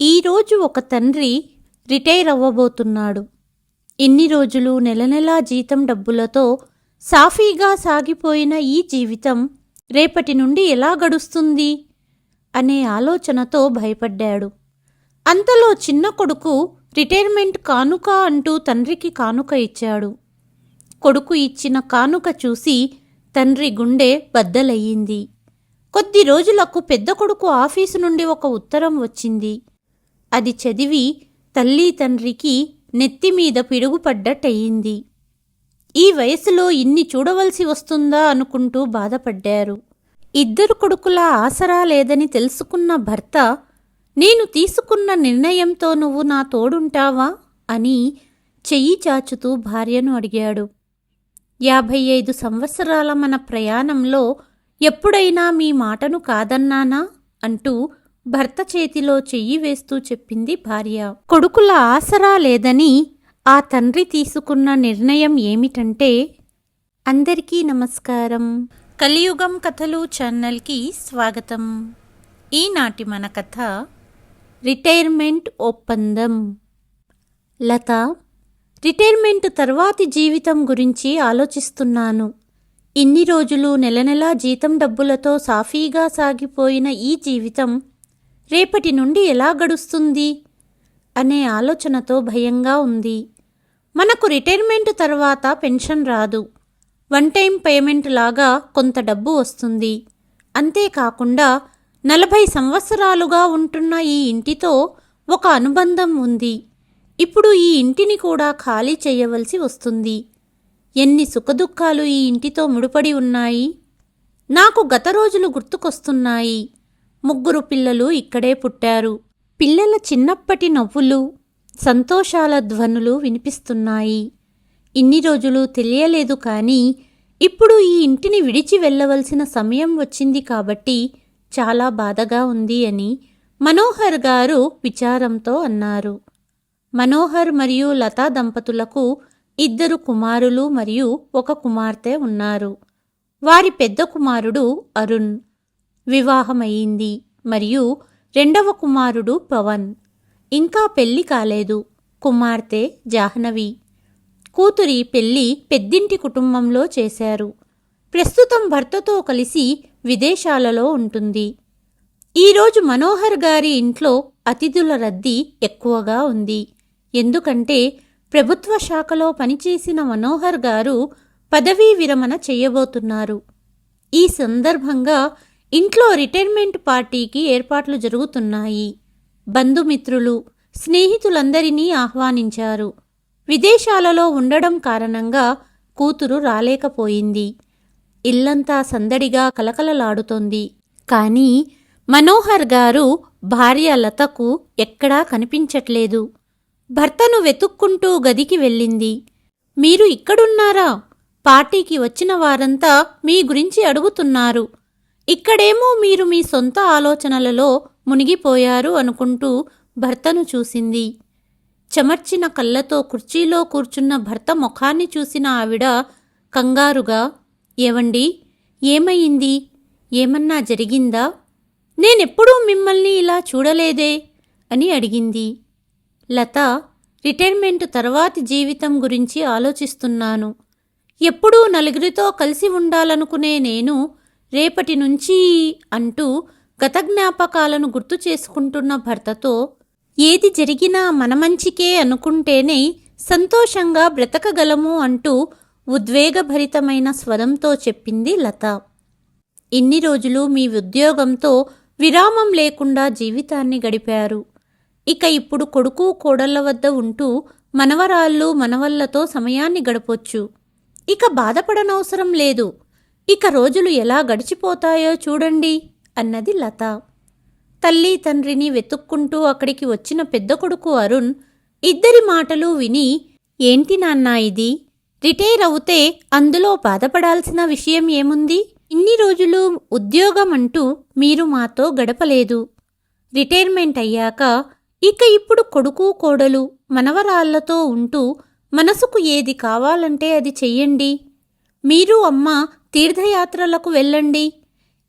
ఈరోజు ఒక తండ్రి రిటైర్ అవ్వబోతున్నాడు. ఇన్ని రోజులు నెల నెలా జీతం డబ్బులతో సాఫీగా సాగిపోయిన ఈ జీవితం రేపటి నుండి ఎలా గడుస్తుంది అనే ఆలోచనతో భయపడ్డాడు. అంతలో చిన్న కొడుకు రిటైర్మెంట్ కానుక అంటూ తండ్రికి కానుక ఇచ్చాడు. కొడుకు ఇచ్చిన కానుక చూసి తండ్రి గుండె బద్దలయ్యింది. కొద్ది రోజులకు పెద్ద కొడుకు ఆఫీసు నుండి ఒక ఉత్తరం వచ్చింది. అది చదివి తల్లి తండ్రికి నెత్తిమీద పిడుగుపడ్డట్టయింది. ఈ వయసులో ఇన్ని చూడవలసి వస్తుందా అనుకుంటూ బాధపడ్డారు. ఇద్దరు కొడుకుల ఆసరా లేదని తెలుసుకున్న భర్త నేను తీసుకున్న నిర్ణయంతో నువ్వు నా తోడుంటావా? అని చెయ్యి చాచుతూ భార్యను అడిగాడు. యాభై ఐదు సంవత్సరాల మన ప్రయాణంలో ఎప్పుడైనా మీ మాటను కాదన్నానా? అంటూ భర్త చేతిలో చెయ్యి వేస్తూ చెప్పింది భార్య. కొడుకుల ఆసరా లేదని ఆ తండ్రి తీసుకున్న నిర్ణయం ఏమిటంటే అందరికీ నమస్కారం. కలియుగం కథలు ఛానల్కి స్వాగతం. ఈనాటి మన కథ రిటైర్మెంట్ ఒప్పందం. లత రిటైర్మెంట్ తర్వాతి జీవితం గురించి ఆలోచిస్తున్నాను. ఇన్ని రోజులు నెల నెలా జీతం డబ్బులతో సాఫీగా సాగిపోయిన ఈ జీవితం రేపటి నుండి ఎలా గడుస్తుంది? అనే ఆలోచనతో భయంగా ఉంది. మనకు రిటైర్మెంట్ తర్వాత పెన్షన్ రాదు. వన్ టైం పేమెంట్ లాగా కొంత డబ్బు వస్తుంది. అంతేకాకుండా నలభై సంవత్సరాలుగా ఉంటున్న ఈ ఇంటితో ఒక అనుబంధం ఉంది. ఇప్పుడు ఈ ఇంటిని కూడా ఖాళీ చేయవలసి వస్తుంది. ఎన్ని సుఖదుఖాలు ఈ ఇంటితో ముడిపడి ఉన్నాయి? నాకు గత రోజులు గుర్తుకొస్తున్నాయి. ముగ్గురు పిల్లలు ఇక్కడే పుట్టారు. పిల్లల చిన్నప్పటి నవ్వులు సంతోషాల ధ్వనులు వినిపిస్తున్నాయి. ఇన్ని రోజులు తెలియలేదు కానీ ఇప్పుడు ఈ ఇంటిని విడిచి వెళ్ళవలసిన సమయం వచ్చింది కాబట్టి చాలా బాధగా ఉంది అని మనోహర్ గారు విచారంతో అన్నారు. మనోహర్ మరియు లతా దంపతులకు ఇద్దరు కుమారులు మరియు ఒక కుమార్తె ఉన్నారు. వారి పెద్ద కుమారుడు అరుణ్. వివాహమయ్యింది. మరియు రెండవ కుమారుడు పవన్. ఇంకా పెళ్ళి కాలేదు. కుమార్తె జాహ్నవి. కూతురి పెళ్ళి పెద్దింటి కుటుంబంలో చేశారు. ప్రస్తుతం భర్తతో కలిసి విదేశాలలో ఉంటుంది. ఈరోజు మనోహర్ గారి ఇంట్లో అతిథుల రద్దీ ఎక్కువగా ఉంది. ఎందుకంటే ప్రభుత్వ శాఖలో పనిచేసిన మనోహర్ గారు పదవీ విరమణ చేయబోతున్నారు. ఈ సందర్భంగా ఇంట్లో రిటైర్మెంట్ పార్టీకి ఏర్పాట్లు జరుగుతున్నాయి. బంధుమిత్రులు స్నేహితులందరినీ ఆహ్వానించారు. విదేశాలలో ఉండడం కారణంగా కూతురు రాలేకపోయింది. ఇల్లంతా సందడిగా కలకలలాడుతోంది. కానీ మనోహర్ గారు భార్య లతకు ఎక్కడా కనిపించట్లేదు. భర్తను వెతుక్కుంటూ గదికి వెళ్ళింది. మీరు ఇక్కడున్నారా? పార్టీకి వచ్చిన వారంతా మీ గురించి అడుగుతున్నారు. ఇక్కడేమో మీరు మీ సొంత ఆలోచనలలో మునిగిపోయారు అనుకుంటూ భర్తను చూసింది. చెమర్చిన కళ్ళతో కుర్చీలో కూర్చున్న భర్త ముఖాన్ని చూసిన ఆవిడ కంగారుగా ఏవండి ఏమయ్యింది? ఏమన్నా జరిగిందా? నేనెప్పుడూ మిమ్మల్ని ఇలా చూడలేదే? అని అడిగింది. లత రిటైర్మెంట్ తర్వాతి జీవితం గురించి ఆలోచిస్తున్నాను. ఎప్పుడూ నలుగురితో కలిసి ఉండాలనుకునే నేను రేపటి నుంచి అంటూ గత జ్ఞాపకాలను గుర్తు చేసుకుంటున్న భర్తతో ఏది జరిగినా మన మంచికే అనుకుంటేనే సంతోషంగా బ్రతకగలము అంటూ ఉద్వేగభరితమైన స్వరంతో చెప్పింది లత. ఇన్ని రోజులు మీ ఉద్యోగంతో విరామం లేకుండా జీవితాన్ని గడిపారు. ఇక ఇప్పుడు కొడుకు కోడళ్ళ వద్ద ఉంటూ మనవరాళ్ళు మనవళ్ళతో సమయాన్ని గడపొచ్చు. ఇక బాధపడనవసరం లేదు. ఇక రోజులు ఎలా గడిచిపోతాయో చూడండి అన్నది లత. తల్లి తండ్రిని వెతుక్కుంటూ అక్కడికి వచ్చిన పెద్ద కొడుకు అరుణ్ ఇద్దరి మాటలు విని ఏంటి నాన్నా ఇది? రిటైర్ అవుతే అందులో బాధపడాల్సిన విషయం ఏముంది? ఇన్ని రోజులు ఉద్యోగం అంటూ మీరు మాతో గడపలేదు. రిటైర్మెంట్ అయ్యాక ఇక ఇప్పుడు కొడుకు కోడలు మనవరాళ్ళతో ఉంటూ మనసుకు ఏది కావాలంటే అది చెయ్యండి. మీరు అమ్మ తీర్థయాత్రలకు వెళ్ళండి.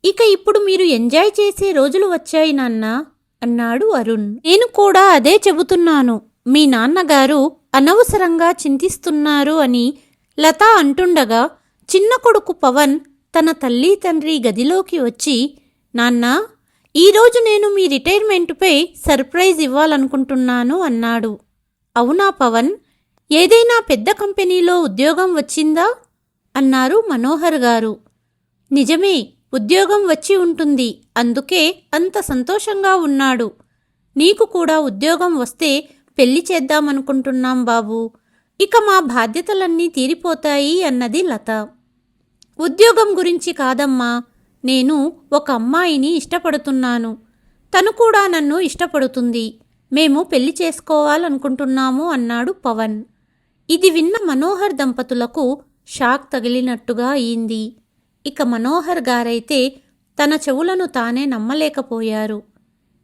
ఇక ఇప్పుడు మీరు ఎంజాయ్ చేసే రోజులు వచ్చాయి నాన్న అన్నాడు అరుణ్. నేను కూడా అదే చెబుతున్నాను. మీ నాన్నగారు అనవసరంగా చింతిస్తున్నారు అని లత అంటుండగా చిన్న కొడుకు పవన్ తన తల్లి తండ్రి గదిలోకి వచ్చి నాన్నా ఈరోజు నేను మీ రిటైర్మెంటుపై సర్ప్రైజ్ ఇవ్వాలనుకుంటున్నాను అన్నాడు. అవునా పవన్? ఏదైనా పెద్ద కంపెనీలో ఉద్యోగం వచ్చిందా? అన్నారు మనోహర్ గారు. నిజమే ఉద్యోగం వచ్చి ఉంటుంది. అందుకే అంత సంతోషంగా ఉన్నాడు. నీకు కూడా ఉద్యోగం వస్తే పెళ్ళి చేద్దామనుకుంటున్నాం బాబు. ఇక మా బాధ్యతలన్నీ తీరిపోతాయి అన్నది లత. ఉద్యోగం గురించి కాదమ్మా నేను ఒక అమ్మాయిని ఇష్టపడుతున్నాను. తను కూడా నన్ను ఇష్టపడుతుంది. మేము పెళ్ళి చేసుకోవాలనుకుంటున్నాము అన్నాడు పవన్. ఇది విన్న మనోహర్ దంపతులకు షాక్ తగిలినట్టుగా అయింది. ఇక మనోహర్ గారైతే తన చెవులను తానే నమ్మలేకపోయారు.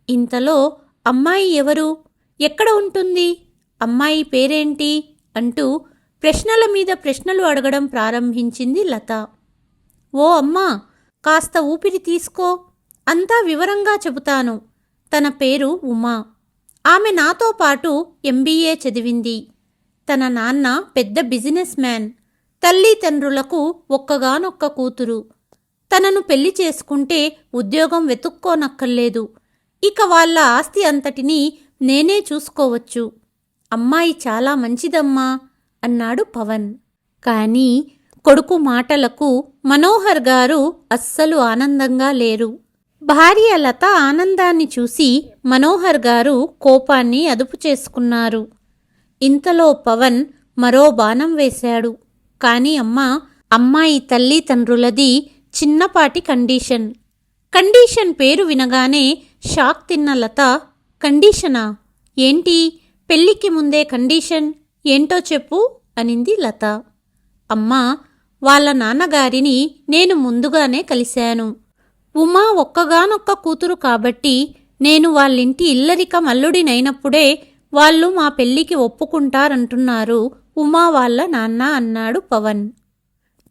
ఇంతలో అమ్మాయి ఎవరు? ఎక్కడ ఉంటుంది? అమ్మాయి పేరేంటి? అంటూ ప్రశ్నల మీద ప్రశ్నలు అడగడం ప్రారంభించింది లత. ఓ అమ్మా కాస్త ఊపిరి తీసుకో. అంతా వివరంగా చెబుతాను. తన పేరు ఉమా. ఆమె నాతో పాటు ఎంబీఏ చదివింది. తన నాన్న పెద్ద బిజినెస్ మ్యాన్. తల్లిదండ్రులకు ఒక్కగానొక్క కూతురు. తనను పెళ్ళి చేసుకుంటే ఉద్యోగం వెతుక్కోనక్కర్లేదు. ఇక వాళ్ళ ఆస్తి అంతటినీ నేనే చూసుకోవచ్చు. అమ్మాయి చాలా మంచిదమ్మా అన్నాడు పవన్. కానీ కొడుకు మాటలకు మనోహర్ గారు అస్సలు ఆనందంగా లేరు. భార్య లత ఆనందాన్ని చూసి మనోహర్ గారు కోపాన్ని అదుపు చేసుకున్నారు ఇంతలో పవన్ మరో బాణం వేశాడు. కాని అమ్మ అమ్మాయి తల్లి తండ్రులది చిన్నపాటి కండిషన్. కండిషన్ పేరు వినగానే షాక్ తిన్న లత కండిషనా? ఏంటి? పెళ్ళికి ముందే కండిషన్? ఏంటో చెప్పు అనింది లత. అమ్మా వాళ్ళ నాన్నగారిని నేను ముందుగానే కలిశాను. ఉమా ఒక్కగానొక్క కూతురు కాబట్టి నేను వాళ్ళింటి ఇల్లరిక మల్లుడినైనప్పుడే వాళ్ళు మా పెళ్ళికి ఒప్పుకుంటారంటున్నారు ఉమా వాళ్ళ నాన్న అన్నాడు పవన్.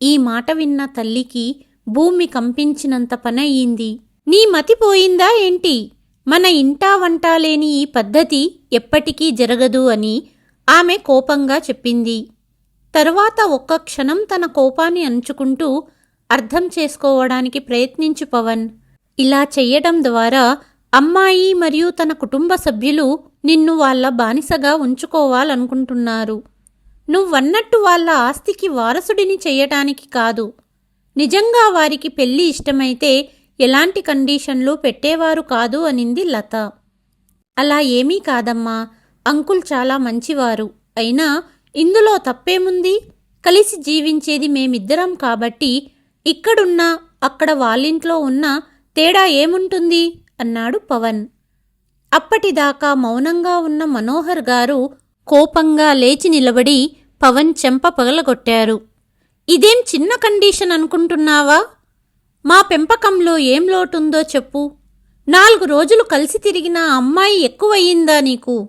ఈ మాట విన్న తల్లికి భూమి కంపించినంత పనయ్యింది నీ మతిపోయిందా ఏంటి? మన ఇంటా వంటా లేని ఈ పద్ధతి ఎప్పటికీ జరగదు అని ఆమె కోపంగా చెప్పింది. తరువాత ఒక్క క్షణం తన కోపాన్ని అంచుకుంటూ అర్థం చేసుకోవడానికి ప్రయత్నించు పవన్. ఇలా చెయ్యడం ద్వారా అమ్మాయి మరియు తన కుటుంబ సభ్యులు నిన్ను వాళ్ళ బానిసగా ఉంచుకోవాలనుకుంటున్నారు. నువ్వన్నట్టు వాళ్ళ ఆస్తికి వారసుడిని చేయటానికి కాదు. నిజంగా వారికి పెళ్ళి ఇష్టమైతే ఎలాంటి కండిషన్లు పెట్టేవారు కాదు అనింది లత. అలా ఏమీ కాదమ్మా. అంకుల్ చాలా మంచివారు. అయినా ఇందులో తప్పేముంది? కలిసి జీవించేది మేమిద్దరం కాబట్టి ఇక్కడున్నా అక్కడ వాళ్ళింట్లో ఉన్న తేడా ఏముంటుంది? అన్నాడు పవన్. అప్పటిదాకా మౌనంగా ఉన్న మనోహర్ గారు కోపంగా లేచి నిలబడి పవన్ చెంప పగలగొట్టారు. ఇదేం చిన్న కండిషన్ అనుకుంటున్నావా? మా పెంపకంలో ఏం లోటుందో చెప్పు. నాలుగు రోజులు కలిసి తిరిగిన అమ్మాయి ఎక్కువయ్యిందా నీకు?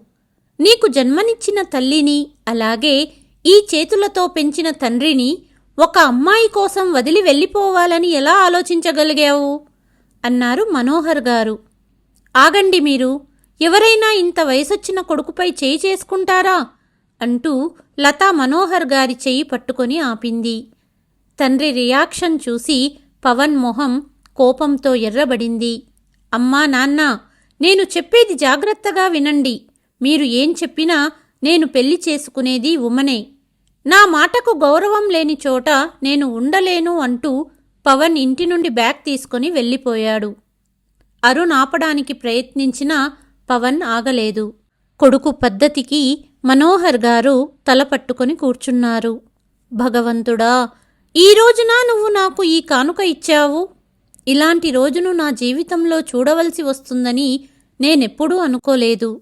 నీకు జన్మనిచ్చిన తల్లిని అలాగే ఈ చేతులతో పెంచిన తండ్రిని ఒక అమ్మాయి కోసం వదిలి వెళ్ళిపోవాలని ఎలా ఆలోచించగలిగావు? అన్నారు మనోహర్ గారు. ఆగండి మీరు. ఎవరైనా ఇంత వయసొచ్చిన కొడుకుపై చేయి చేసుకుంటారా? అంటూ లతా మనోహర్ గారి చెయ్యి పట్టుకొని ఆపింది. తండ్రి రియాక్షన్ చూసి పవన్ మొహం కోపంతో ఎర్రబడింది. అమ్మా నాన్న నేను చెప్పేది జాగ్రత్తగా వినండి. మీరు ఏం చెప్పినా నేను పెళ్ళి చేసుకునేది ఉమనే. నా మాటకు గౌరవం లేని చోట నేను ఉండలేను అంటూ పవన్ ఇంటి నుండి బ్యాగ్ తీసుకొని వెళ్ళిపోయాడు. అరుణ్ ఆపడానికి ప్రయత్నించినా పవన్ ఆగలేదు. కొడుకు పద్ధతికి మనోహర్ గారు తల పట్టుకొని కూర్చున్నారు. భగవంతుడా ఈ రోజున నువ్వు నాకు ఈ కానుక ఇచ్చావు. ఇలాంటి రోజును నా జీవితంలో చూడవలసి వస్తుందని నేనెప్పుడూ అనుకోలేదు.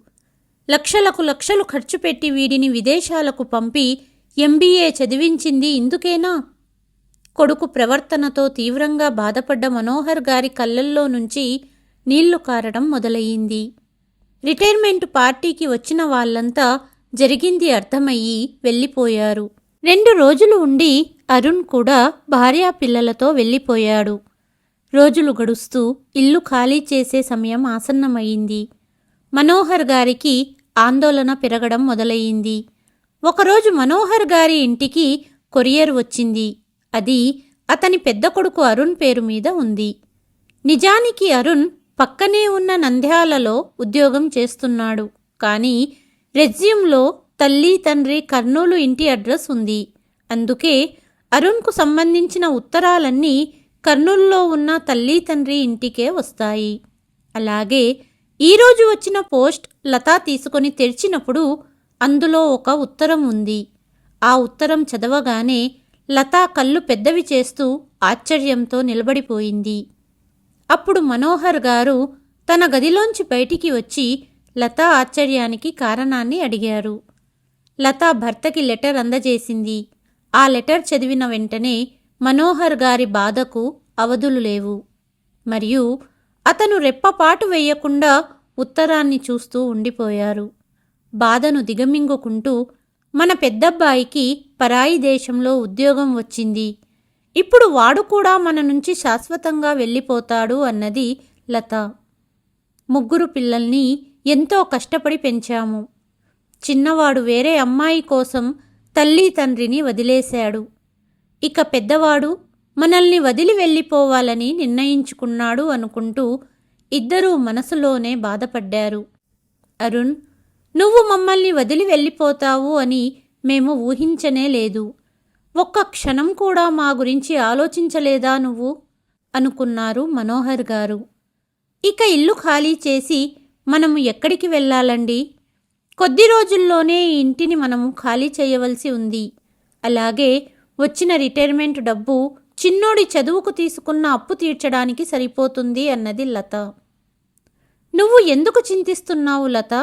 లక్షలకు లక్షలు ఖర్చు పెట్టి వీడిని విదేశాలకు పంపి ఎంబీఏ చదివించింది ఇందుకేనా? కొడుకు ప్రవర్తనతో తీవ్రంగా బాధపడ్డ మనోహర్ గారి కళ్ళల్లో నుంచి నీళ్ళు కారడం మొదలయ్యింది. రిటైర్మెంట్ పార్టీకి వచ్చిన వాళ్ళంతా జరిగింది అర్థమయ్యి వెళ్ళిపోయారు. రెండు రోజులు ఉండి అరుణ్ కూడా భార్యా పిల్లలతో వెళ్ళిపోయాడు. రోజులు గడుస్తూ ఇల్లు ఖాళీ చేసే సమయం ఆసన్నమయ్యింది. మనోహర్ గారికి ఆందోళన పెరగడం మొదలయ్యింది. ఒకరోజు మనోహర్ గారి ఇంటికి కొరియర్ వచ్చింది. అది అతని పెద్ద కొడుకు అరుణ్ పేరు మీద ఉంది. నిజానికి అరుణ్ పక్కనే ఉన్న నంద్యాలలో ఉద్యోగం చేస్తున్నాడు. కానీ రెజ్యూమ్లో తల్లి తండ్రి కర్నూలు ఇంటి అడ్రస్ ఉంది. అందుకే అరుణ్కు సంబంధించిన ఉత్తరాలన్నీ కర్నూలులో ఉన్న తల్లి తండ్రి ఇంటికే వస్తాయి. అలాగే ఈరోజు వచ్చిన పోస్ట్ లతా తీసుకొని తెరిచినప్పుడు అందులో ఒక ఉత్తరం ఉంది. ఆ ఉత్తరం చదవగానే లతా కళ్ళు పెద్దవి చేస్తూ ఆశ్చర్యంతో నిలబడిపోయింది. అప్పుడు మనోహర్ గారు తన గదిలోంచి బయటికి వచ్చి లత ఆశ్చర్యానికి కారణాన్ని అడిగారు. లత భర్తకి లెటర్ అందజేసింది. ఆ లెటర్ చదివిన వెంటనే మనోహర్ గారి బాధకు అవధులు లేవు. మరియు అతను రెప్పపాటు వేయకుండా ఉత్తరాన్ని చూస్తూ ఉండిపోయారు. బాధను దిగమింగుకుంటూ మన పెద్దబ్బాయికి పరాయి దేశంలో ఉద్యోగం వచ్చింది. ఇప్పుడు వాడు కూడా మన నుంచి శాశ్వతంగా వెళ్ళిపోతాడు అన్నది లత. ముగ్గురు పిల్లల్ని ఎంతో కష్టపడి పెంచాము. చిన్నవాడు వేరే అమ్మాయి కోసం తల్లి తండ్రిని వదిలేశాడు. ఇక పెద్దవాడు మనల్ని వదిలి వెళ్ళిపోవాలని నిర్ణయించుకున్నాడు అనుకుంటూ ఇద్దరూ మనసులోనే బాధపడ్డారు. అరుణ్ నువ్వు మమ్మల్ని వదిలి వెళ్ళిపోతావు అని మేము ఊహించనే లేదు. ఒక్క క్షణం కూడా మా గురించి ఆలోచించలేదా నువ్వు? అనుకున్నారు మనోహర్ గారు. ఇక ఇల్లు ఖాళీ చేసి మనము ఎక్కడికి వెళ్ళాలండి? కొద్ది రోజుల్లోనే ఈ ఇంటిని మనము ఖాళీ చేయవలసి ఉంది. అలాగే వచ్చిన రిటైర్మెంట్ డబ్బు చిన్నోడి చదువుకు తీసుకున్న అప్పు తీర్చడానికి సరిపోతుంది అన్నది లత. నువ్వు ఎందుకు చింతిస్తున్నావు లత?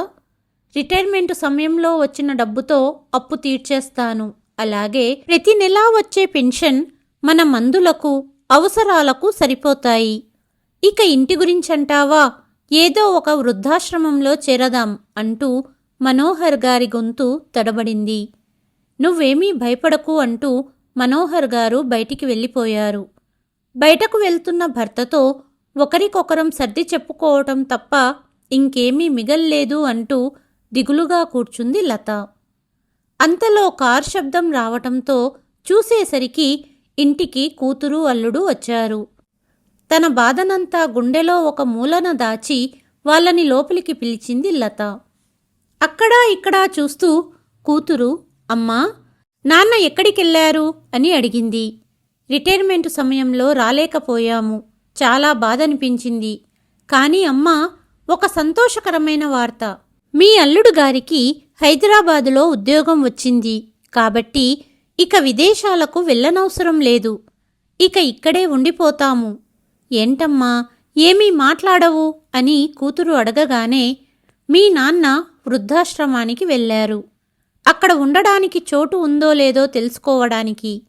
రిటైర్మెంట్ సమయంలో వచ్చిన డబ్బుతో అప్పు తీర్చేస్తాను. అలాగే ప్రతి నెలా వచ్చే పెన్షన్ మన మందులకు అవసరాలకు సరిపోతాయి. ఇక ఇంటి గురించంటావా ఏదో ఒక వృద్ధాశ్రమంలో చేరదాం అంటూ మనోహర్ గారి గొంతు తడబడింది. నువ్వేమీ భయపడకు అంటూ మనోహర్ గారు బయటికి వెళ్ళిపోయారు. బయటకు వెళ్తున్న భర్తతో ఒకరికొకరం సర్ది చెప్పుకోవటం తప్ప ఇంకేమీ మిగల్లేదు అంటూ దిగులుగా కూర్చుంది లత. అంతలో కార్ శబ్దం రావటంతో చూసేసరికి ఇంటికి కూతురు అల్లుడు వచ్చారు. తన బాధనంతా గుండెలో ఒక మూలన దాచి వాళ్ళని లోపలికి పిలిచింది లత. అక్కడా ఇక్కడా చూస్తూ కూతురు అమ్మా నాన్న ఎక్కడికెళ్ళారు? అని అడిగింది. రిటైర్మెంట్ సమయంలో రాలేకపోయాము. చాలా బాధ అనిపించింది కానీ అమ్మ ఒక సంతోషకరమైన వార్త. మీ అల్లుడు గారికి హైదరాబాదులో ఉద్యోగం వచ్చింది. కాబట్టి ఇక విదేశాలకు వెళ్ళనవసరం లేదు. ఇక ఇక్కడే ఉండిపోతాము. ఏంటమ్మా ఏమీ మాట్లాడవు? అని కూతురు అడగగానే మీ నాన్న వృద్ధాశ్రమానికి వెళ్ళారు. అక్కడ ఉండడానికి చోటు ఉందో లేదో తెలుసుకోవడానికి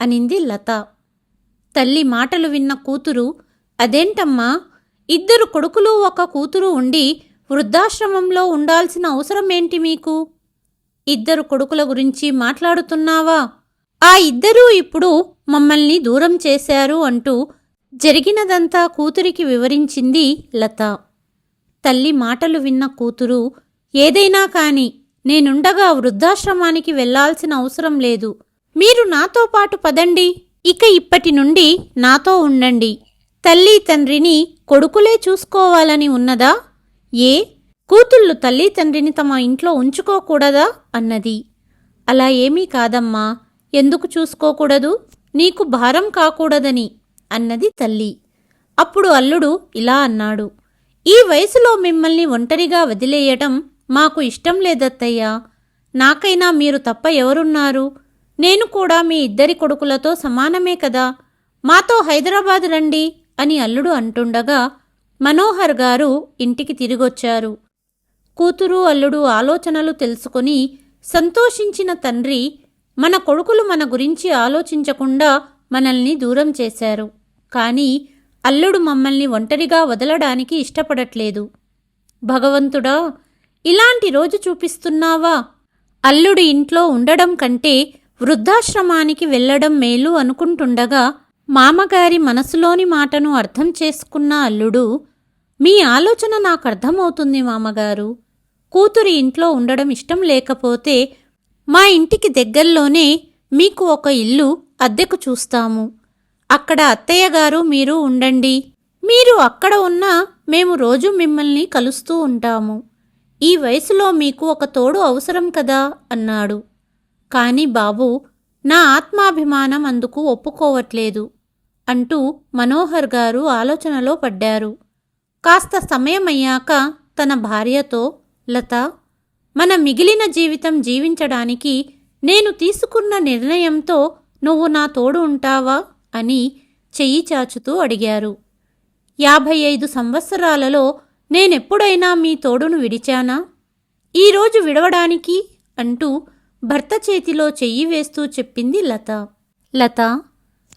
అనింది లత. తల్లి మాటలు విన్న కూతురు అదేంటమ్మా ఇద్దరు కొడుకులు ఒక కూతురు ఉండి వృద్ధాశ్రమంలో ఉండాల్సిన అవసరం ఏంటి మీకు? ఇద్దరు కొడుకుల గురించి మాట్లాడుతున్నావా? ఆ ఇద్దరూ ఇప్పుడు మమ్మల్ని దూరం చేశారు అంటూ జరిగినదంతా కూతురికి వివరించింది లత. తల్లి మాటలు విన్న కూతురు ఏదైనా కాని నేనుండగా వృద్ధాశ్రమానికి వెళ్ళాల్సిన అవసరం లేదు. మీరు నాతో పాటు పదండి. ఇక ఇప్పటి నుండి నాతో ఉండండి. తల్లి తండ్రిని కొడుకులే చూసుకోవాలని ఉన్నదా? ఏ? కూతుళ్ళు తల్లి తండ్రిని తమ ఇంట్లో ఉంచుకోకూడదా? అన్నది. అలా ఏమీ కాదమ్మా. ఎందుకు చూసుకోకూడదు? నీకు భారం కాకూడదని. అన్నది తల్లి. అప్పుడు అల్లుడు ఇలా అన్నాడు ఈ వయసులో మిమ్మల్ని ఒంటరిగా వదిలేయటం మాకు ఇష్టం లేదత్తయ్యా. నాకైనా మీరు తప్ప ఎవరున్నారు? నేను కూడా మీ ఇద్దరి కొడుకులతో సమానమే కదా. మాతో హైదరాబాద్ రండి అని అల్లుడు అంటుండగా మనోహర్ గారు ఇంటికి తిరిగొచ్చారు. కూతురు అల్లుడు ఆలోచనలు తెలుసుకొని సంతోషించిన తండ్రి మన కొడుకులు మన గురించి ఆలోచించకుండా మనల్ని దూరం చేశారు. కానీ అల్లుడు మమ్మల్ని ఒంటరిగా వదలడానికి ఇష్టపడట్లేదు. భగవంతుడా ఇలాంటి రోజు చూపిస్తున్నావా? అల్లుడు ఇంట్లో ఉండడం కంటే వృద్ధాశ్రమానికి వెళ్ళడం మేలు అనుకుంటుండగా మామగారి మనసులోని మాటను అర్థం చేసుకున్న అల్లుడు మీ ఆలోచన నాకు అర్థమవుతుంది మామగారు. కూతురి ఇంట్లో ఉండడం ఇష్టం లేకపోతే మా ఇంటికి దగ్గరలోనే మీకు ఒక ఇల్లు అద్దెకు చూస్తాము. అక్కడ అత్తయ్య గారు మీరు ఉండండి. మీరు అక్కడ ఉన్నా మేము రోజు మిమ్మల్ని కలుస్తూ ఉంటాము. ఈ వయసులో మీకు ఒక తోడు అవసరం కదా? అన్నాడు. కాని బాబు నా ఆత్మాభిమానం అందుకు ఒప్పుకోవట్లేదు అంటూ మనోహర్ గారు ఆలోచనలో పడ్డారు. కాస్త సమయమయ్యాక తన భార్యతో లత మన మిగిలిన జీవితం జీవించడానికి నేను తీసుకున్న నిర్ణయంతో నువ్వు నా తోడు ఉంటావా? అని చెయ్యి చాచుతూ అడిగారు. యాభై ఐదు సంవత్సరాలలో నేనెప్పుడైనా మీ తోడును విడిచానా? ఈరోజు విడవడానికి అంటూ భర్త చేతిలో చెయ్యి వేస్తూ చెప్పింది లత. లత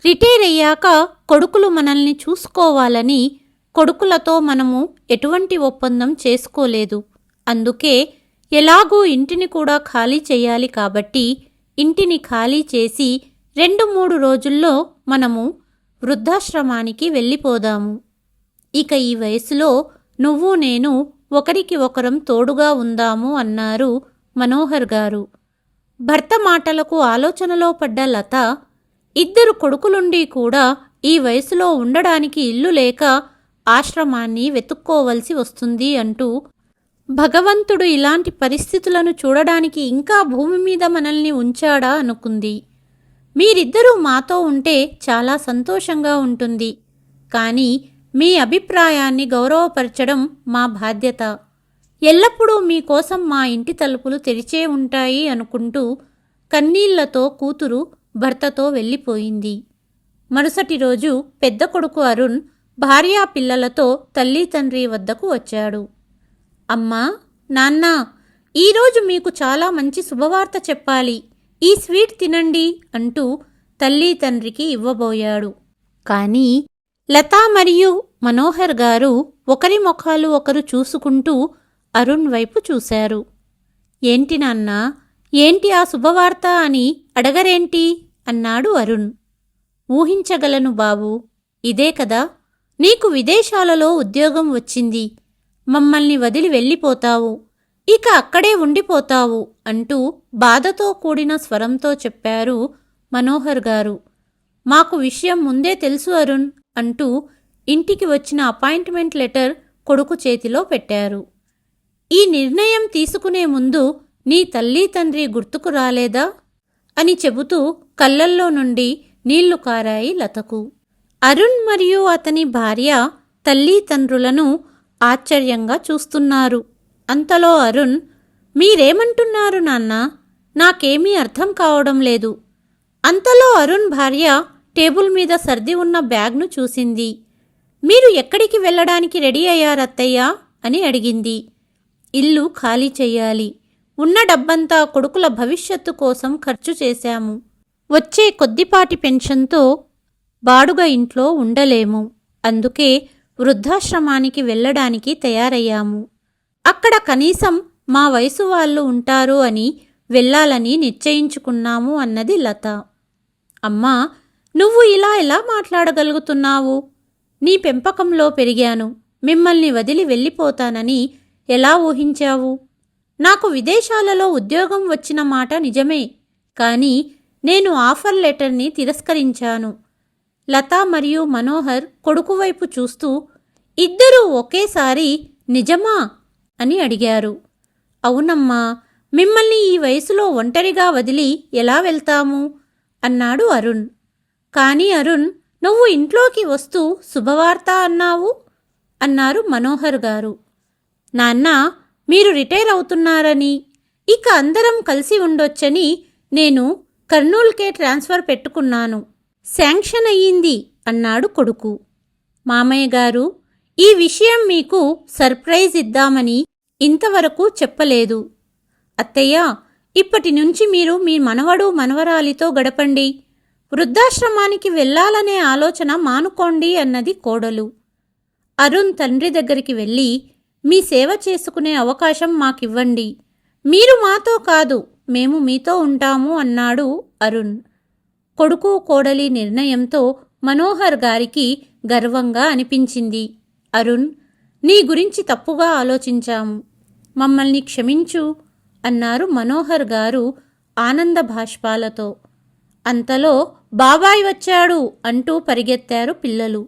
రిటైర్ అయ్యాక కొడుకులు మనల్ని చూసుకోవాలని కొడుకులతో మనము ఎటువంటి ఒప్పందం చేసుకోలేదు. అందుకే ఎలాగూ ఇంటిని కూడా ఖాళీ చేయాలి కాబట్టి ఇంటిని ఖాళీ చేసి రెండు మూడు రోజుల్లో మనము వృద్ధాశ్రమానికి వెళ్ళిపోదాము. ఇక ఈ వయసులో నువ్వు నేను ఒకరికి ఒకరం తోడుగా ఉందాము అన్నారు మనోహర్ గారు. భర్త మాటలకు ఆలోచనలో పడ్డ లత ఇద్దరు కొడుకులుండి కూడా ఈ వయసులో ఉండడానికి ఇల్లు లేక ఆశ్రమాన్ని వెతుక్కోవలసి వస్తుంది అంటూ భగవంతుడు ఇలాంటి పరిస్థితులను చూడడానికి ఇంకా భూమి మీద మనల్ని ఉంచాడా అనుకుంది. మీరిద్దరూ మాతో ఉంటే చాలా సంతోషంగా ఉంటుంది. కానీ మీ అభిప్రాయాన్ని గౌరవపరచడం మా బాధ్యత. ఎల్లప్పుడూ మీకోసం మా ఇంటి తలుపులు తెరిచే ఉంటాయి అనుకుంటూ కన్నీళ్ళతో కూతురు భర్తతో వెళ్ళిపోయింది. మరుసటి రోజు పెద్ద కొడుకు అరుణ్ భార్యా పిల్లలతో తల్లి తండ్రి వద్దకు వచ్చాడు. అమ్మా నాన్న ఈరోజు మీకు చాలా మంచి శుభవార్త చెప్పాలి. ఈ స్వీట్ తినండి అంటూ తల్లి తండ్రికి ఇవ్వబోయాడు. కానీ లతా మరియు మనోహర్ గారు ఒకరి ముఖాలు ఒకరు చూసుకుంటూ అరుణ్ వైపు చూశారు. ఏంటి నాన్నా? ఏంటి ఆ శుభవార్త అని అడగరేంటి? అన్నాడు అరుణ్. ఊహించగలను బాబు. ఇదే కదా. నీకు విదేశాలలో ఉద్యోగం వచ్చింది. మమ్మల్ని వదిలి వెళ్ళిపోతావు. ఇక అక్కడే ఉండిపోతావు అంటూ బాధతో కూడిన స్వరంతో చెప్పారు మనోహర్ గారు. మాకు విషయం ముందే తెలుసు అరుణ్ అంటూ ఇంటికి వచ్చిన అపాయింట్మెంట్ లెటర్ కొడుకు చేతిలో పెట్టారు. ఈ నిర్ణయం తీసుకునే ముందు నీ తల్లి తండ్రి గుర్తుకు రాలేదా? అని చెబుతూ కళ్ళల్లో నుండి నీళ్ళు కారాయి లతకు. అరుణ్ మరియు అతని భార్య తల్లి తండ్రులను ఆశ్చర్యంగా చూస్తున్నారు. అంతలో అరుణ్ మీరేమంటున్నారు నాన్న? నాకేమీ అర్థం కావడం లేదు. అంతలో అరుణ్ భార్య టేబుల్ మీద సర్ది ఉన్న బ్యాగ్ను చూసింది. మీరు ఎక్కడికి వెళ్ళడానికి రెడీ అయ్యారత్తయ్యా అని అడిగింది. ఇల్లు ఖాళీ చెయ్యాలి. ఉన్న డబ్బంతా కొడుకుల భవిష్యత్తు కోసం ఖర్చు చేశాము. వచ్చే కొద్దిపాటి పెన్షన్తో బాడుగ ఇంట్లో ఉండలేము. అందుకే వృద్ధాశ్రమానికి వెళ్ళడానికి తయారయ్యాము. అక్కడ కనీసం మా వయసు వాళ్ళు ఉంటారు అని వెళ్ళాలని నిశ్చయించుకున్నాము అన్నది లత. అమ్మా నువ్వు ఇలా ఎలా మాట్లాడగలుగుతున్నావు? నీ పెంపకంలో పెరిగాను. మిమ్మల్ని వదిలి వెళ్ళిపోతానని ఎలా ఊహించావు? నాకు విదేశాలలో ఉద్యోగం వచ్చిన మాట నిజమే కానీ నేను ఆఫర్ లెటర్ని తిరస్కరించాను. లత మరియు మనోహర్ కొడుకు వైపు చూస్తూ ఇద్దరూ ఒకేసారి నిజమా? అని అడిగారు. అవునమ్మా మిమ్మల్ని ఈ వయసులో ఒంటరిగా వదిలి ఎలా వెళ్తాము? అన్నాడు అరుణ్. కానీ అరుణ్ నువ్వు ఇంట్లోకి వస్తూ శుభవార్త అన్నావు? అన్నారు మనోహర్ గారు. నాన్న మీరు రిటైర్ అవుతున్నారని ఇక అందరం కలిసి ఉండొచ్చని నేను కర్నూల్కే ట్రాన్స్ఫర్ పెట్టుకున్నాను. శాంక్షన్ అయ్యింది అన్నాడు కొడుకు. మామయ్య గారు ఈ విషయం మీకు సర్ప్రైజ్ ఇద్దామని ఇంతవరకు చెప్పలేదు. అత్తయ్య ఇప్పటి నుంచి మీరు మీ మనవడు మనవరాలితో గడపండి. వృద్ధాశ్రమానికి వెళ్ళాలనే ఆలోచన మానుకోండి అన్నది కోడలు. అరుణ్ తండ్రి దగ్గరికి వెళ్ళి మీ సేవ చేసుకునే అవకాశం మాకివ్వండి. మీరు మాతో కాదు మేము మీతో ఉంటాము అన్నాడు అరుణ్. కొడుకు కోడలి నిర్ణయంతో మనోహర్ గారికి గర్వంగా అనిపించింది. అరుణ్ నీ గురించి తప్పుగా ఆలోచించాము. మమ్మల్ని క్షమించు అన్నారు మనోహర్ గారు ఆనంద భాష్పాలతో. అంతలో బాబాయ్ వచ్చాడు అంటూ పరిగెత్తారు పిల్లలు.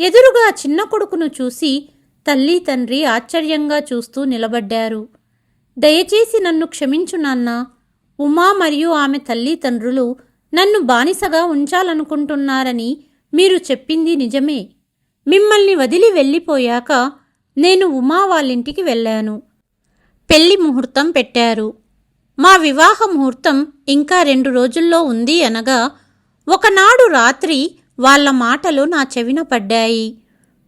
ఎదురుగా చిన్న కొడుకును చూసి తల్లి తండ్రి ఆశ్చర్యంగా చూస్తూ నిలబడ్డారు. దయచేసి నన్ను క్షమించు నాన్న. ఉమా మరియు ఆమె తల్లిదండ్రులు నన్ను బానిసగా ఉంచాలనుకుంటున్నారని మీరు చెప్పింది నిజమే. మిమ్మల్ని వదిలి వెళ్ళిపోయాక నేను ఉమా వాళ్ళింటికి వెళ్ళాను. పెళ్ళి ముహూర్తం పెట్టారు. మా వివాహ ముహూర్తం ఇంకా రెండు రోజుల్లో ఉంది అనగా ఒకనాడు రాత్రి వాళ్ళ మాటలు నా చెవిన పడ్డాయి.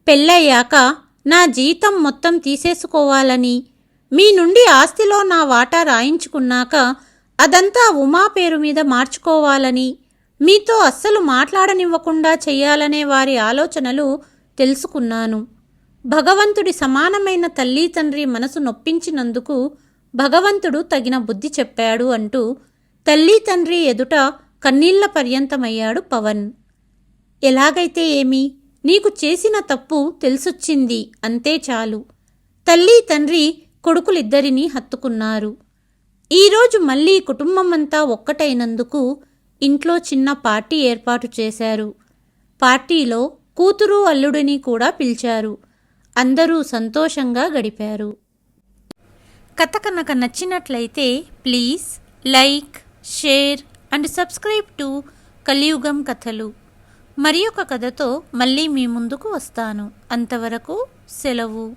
పెళ్ళయ్యాక నా జీతం మొత్తం తీసేసుకోవాలని మీ నుండి ఆస్తిలో నా వాటా రాయించుకున్నాక అదంతా ఉమా పేరు మీద మార్చుకోవాలని మీతో అస్సలు మాట్లాడనివ్వకుండా చెయ్యాలనే వారి ఆలోచనలు తెలుసుకున్నాను. భగవంతుడి సమానమైన తల్లి తండ్రి మనసు నొప్పించినందుకు భగవంతుడు తగిన బుద్ధి చెప్పాడు అంటూ తల్లి తండ్రి ఎదుట కన్నీళ్ళ పర్యంతమయ్యాడు పవన్. ఎలాగైతే ఏమి? నీకు చేసిన తప్పు తెలిసొచ్చింది అంతే చాలు. తల్లి తండ్రి కొడుకులిద్దరినీ హత్తుకున్నారు. ఈరోజు మళ్ళీ కుటుంబమంతా ఒక్కటైనందుకు ఇంట్లో చిన్న పార్టీ ఏర్పాటు చేశారు. పార్టీలో కూతురు అల్లుడిని కూడా పిలిచారు. అందరూ సంతోషంగా గడిపారు. కథ కనుక నచ్చినట్లయితే please like share and subscribe to Kaliyugam కథలు. మరి ఒక కథతో మళ్ళీ మీ ముందుకు వస్తాను. అంతవరకు సెలవు.